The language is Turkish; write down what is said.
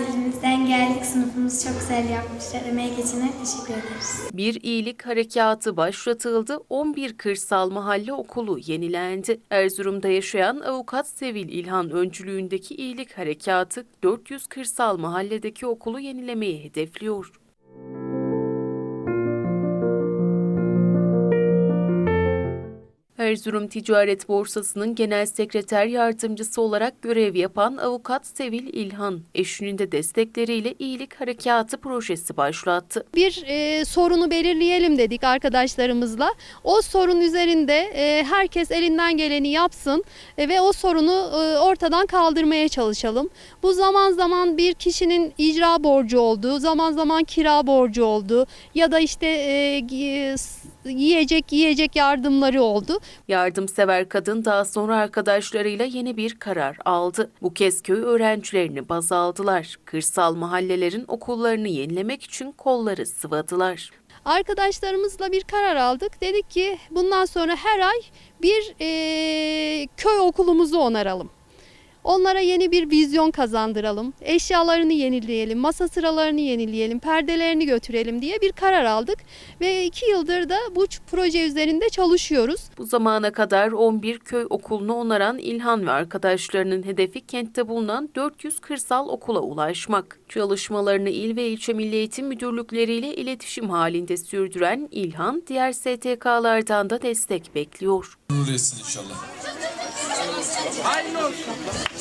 Elimizden geldik. Sınıfımızı çok güzel yapmışlar. Emeğe geçene teşekkür ederiz. Bir iyilik harekatı başlatıldı. 11 Kırsal Mahalle Okulu yenilendi. Erzurum'da yaşayan avukat Sevil İlhan öncülüğündeki iyilik harekatı 400 kırsal mahalledeki okulu yenilemeyi hedefliyor. Erzurum Ticaret Borsası'nın genel sekreter yardımcısı olarak görev yapan avukat Sevil İlhan, eşinin de destekleriyle iyilik harekatı projesi başlattı. bir e, sorunu belirleyelim dedik arkadaşlarımızla. O sorun üzerinde e, herkes elinden geleni yapsın e, ve o sorunu e, ortadan kaldırmaya çalışalım. Bu zaman zaman bir kişinin icra borcu olduğu, zaman zaman kira borcu olduğu ya da işte e, yiyecek yiyecek yardımları oldu. Yardımsever kadın daha sonra arkadaşlarıyla yeni bir karar aldı. Bu kez köy öğrencilerini baz aldılar. Kırsal mahallelerin okullarını yenilemek için kolları sıvadılar. Arkadaşlarımızla bir karar aldık. Dedik ki bundan sonra her ay bir e, köy okulumuzu onaralım. Onlara yeni bir vizyon kazandıralım. Eşyalarını yenileyelim, masa sıralarını yenileyelim, perdelerini götürelim diye bir karar aldık. Ve iki yıldır da bu proje üzerinde çalışıyoruz. Bu zamana kadar 11 köy okulunu onaran İlhan ve arkadaşlarının hedefi kentte bulunan 400 kırsal okula ulaşmak. Çalışmalarını il ve ilçe milli eğitim müdürlükleriyle iletişim halinde sürdüren İlhan, diğer STK'lardan da destek bekliyor. Nur etsin inşallah. Hayırlı olsun.